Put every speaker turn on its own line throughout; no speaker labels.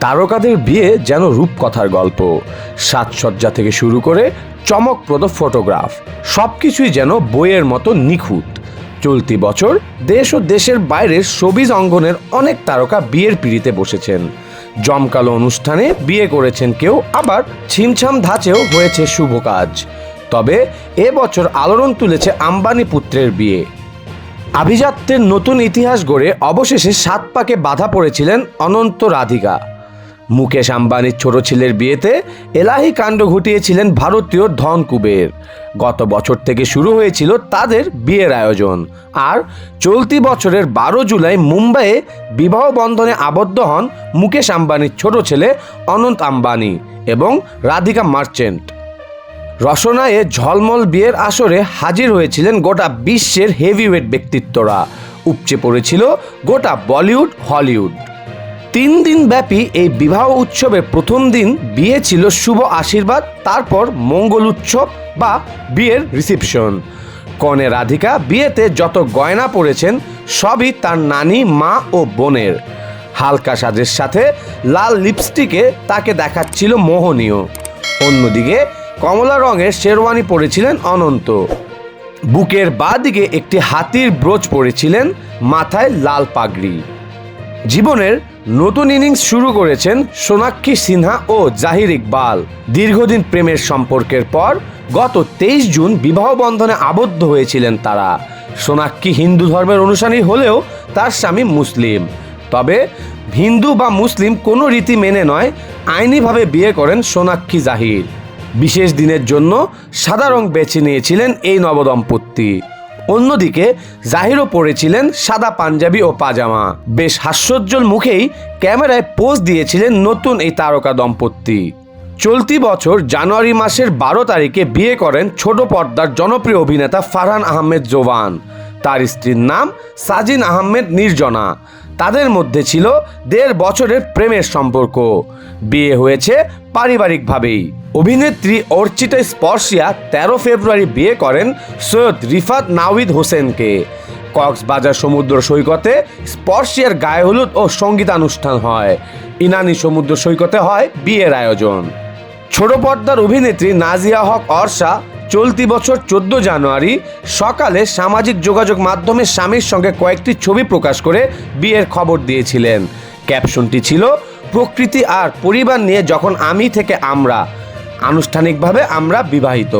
তারকাদের বিয়ে যেন রূপকথার গল্প। সাজসজ্জা থেকে শুরু করে চমকপ্রদ ফটোগ্রাফ সব কিছুই যেন বইয়ের মতো নিখুঁত। চলতি বছর দেশ ও দেশের বাইরের শোবিজ অঙ্গনের অনেক তারকা বিয়ের পিড়িতে বসেছেন। জমকালো অনুষ্ঠানে বিয়ে করেছেন কেউ, আবার ছিমছাম ধাঁচেও হয়েছে শুভ কাজ। তবে এবছর আলোড়ন তুলেছে আম্বানি পুত্রের বিয়ে। আভিজাত্যের নতুন ইতিহাস গড়ে অবশেষে সাত পাকে বাধা পড়েছিলেন অনন্ত রাধিকা। মুকেশ আম্বানির ছোট ছেলের বিয়েতে এলাহি কাণ্ড ঘটিয়েছিলেন ভারতীয় ধন কুবের গত বছর থেকে শুরু হয়েছিল তাদের বিয়ের আয়োজন। আর চলতি বছরের বারো জুলাই মুম্বাইয়ে বিবাহ বন্ধনে আবদ্ধ হন মুকেশ আম্বানির ছোট ছেলে অনন্ত আম্বানি এবং রাধিকা মার্চেন্ট। রসনায়ে ঝলমল বিয়ের আসরে হাজির হয়েছিলেন গোটা বিশ্বের হেভিওয়েট ব্যক্তিত্বরা। উপচে পড়েছিল গোটা বলিউড, হলিউড। তিন দিন ব্যাপী এই বিবাহ উৎসবের প্রথম দিন বিয়ে ছিল শুভ আশীর্বাদ, তারপর মঙ্গল উৎসব বা বিয়ের রিসেপশন কনে রাধিকা বিয়েতে যত গয়না পরেছেন, সবই তার নানি, মা ও বোনের। হালকা সাজের সাথে লাল লিপস্টিকে তাকে দেখাচ্ছিল মোহনীয়। অন্যদিকে কমলা রঙের শেরওয়ানি পরেছিলেন অনন্ত। বুকের বাঁ দিকে একটি হাতির ব্রোচ পরেছিলেন মাথায় লাল পাগড়ি। জীবনের নতুন ইনিংস শুরু করেছেন সোনাক্ষী সিনহা ও জাহির ইকবাল। দীর্ঘদিন প্রেমের সম্পর্কের পর গত তেইশ জুন বিবাহ বন্ধনে আবদ্ধ হয়েছিলেন তারা। সোনাক্ষী হিন্দু ধর্মের অনুসারী হলেও তার স্বামী মুসলিম। তবে হিন্দু বা মুসলিম কোনো রীতি মেনে নয়, আইনিভাবে বিয়ে করেন সোনাক্ষী জাহির। বিশেষ দিনের জন্য সাদা রং বেছে নিয়েছিলেন এই নবদম্পতি। অন্যদিকে জাহিরও পরেছিলেন সাদা পাঞ্জাবি ও পাজামা। বেশ হাস্যোজ্জ্বল মুখেই ক্যামেরায় পোজ দিয়েছিলেন নতুন এই তারকা দম্পতি। চলতি বছর জানুয়ারি মাসের বারো তারিখে বিয়ে করেন ছোট পর্দার জনপ্রিয় অভিনেতা ফারহান আহমেদ জোবান। তার স্ত্রীর নাম সাজিন আহমেদ নির্জনা। তাদের মধ্যে ছিল দেড় বছরের প্রেমের সম্পর্ক। বিয়ে হয়েছে পারিবারিকভাবেই। অভিনেত্রী অর্চিতা স্পর্শিয়া তেরো ফেব্রুয়ারি বিয়ে করেন সৈয়দ রিফাত নাওয়িদ হোসেনকে। কক্সবাজার সমুদ্র সৈকতে স্পর্শিয়ার গায়ে হলুদ ও সঙ্গীতানুষ্ঠান হয়। ইনানি সমুদ্র সৈকতে হয় বিয়ের আয়োজন। ছোট পর্দার অভিনেত্রী নাজিয়া হক অর্ষা চলতি বছর চোদ্দ জানুয়ারি সকালে সামাজিক যোগাযোগ মাধ্যমে স্বামীর সঙ্গে কয়েকটি ছবি প্রকাশ করে বিয়ের খবর দিয়েছিলেন। ক্যাপশনটি ছিল, প্রকৃতি আর পরিবার নিয়ে যখন আমি থেকে আমরা। আনুষ্ঠানিকভাবে আমরা বিবাহিত।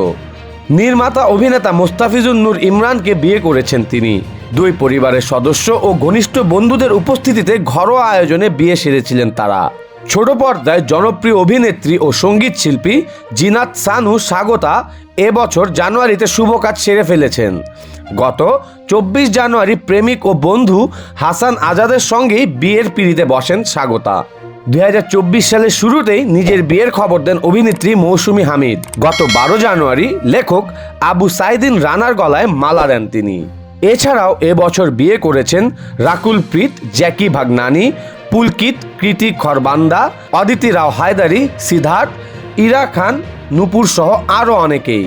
নির্মাতা অভিনেতা মোস্তাফিজুর নূর ইমরানকে বিয়ে করেছেন তিনি। দুই পরিবারের সদস্য ও ঘনিষ্ঠ বন্ধুদের উপস্থিতিতে ঘরোয়া আয়োজনে বিয়ে সেরেছিলেন তারা। ছোট পর্দায় জনপ্রিয় অভিনেত্রী ও সংগীত শিল্পী জিনাত সানু স্বাগতা এবছর জানুয়ারিতে শুভ কাজ সেরে ফেলেছেন। গত চব্বিশ জানুয়ারি প্রেমিক ও বন্ধু হাসান আজাদের সঙ্গেই বিয়ের পিড়িতে বসেন স্বাগতা। দুই হাজার চব্বিশ সালের শুরুতেই নিজের বিয়ের খবর দেন অভিনেত্রী মৌসুমী হামিদ। গত বারো জানুয়ারি লেখক আবু সাইদিন রানার গলায় মালা দেন তিনি। এছাড়াও এবছর বিয়ে করেছেন রাকুল প্রীত, জ্যাকি ভাগনানি, পুলকিত, কৃতি খরবান্দা, অদিতি রাও হায়দারি, সিদ্ধার্থ, ইরা খান, নুপুর সহ আরও অনেকেই।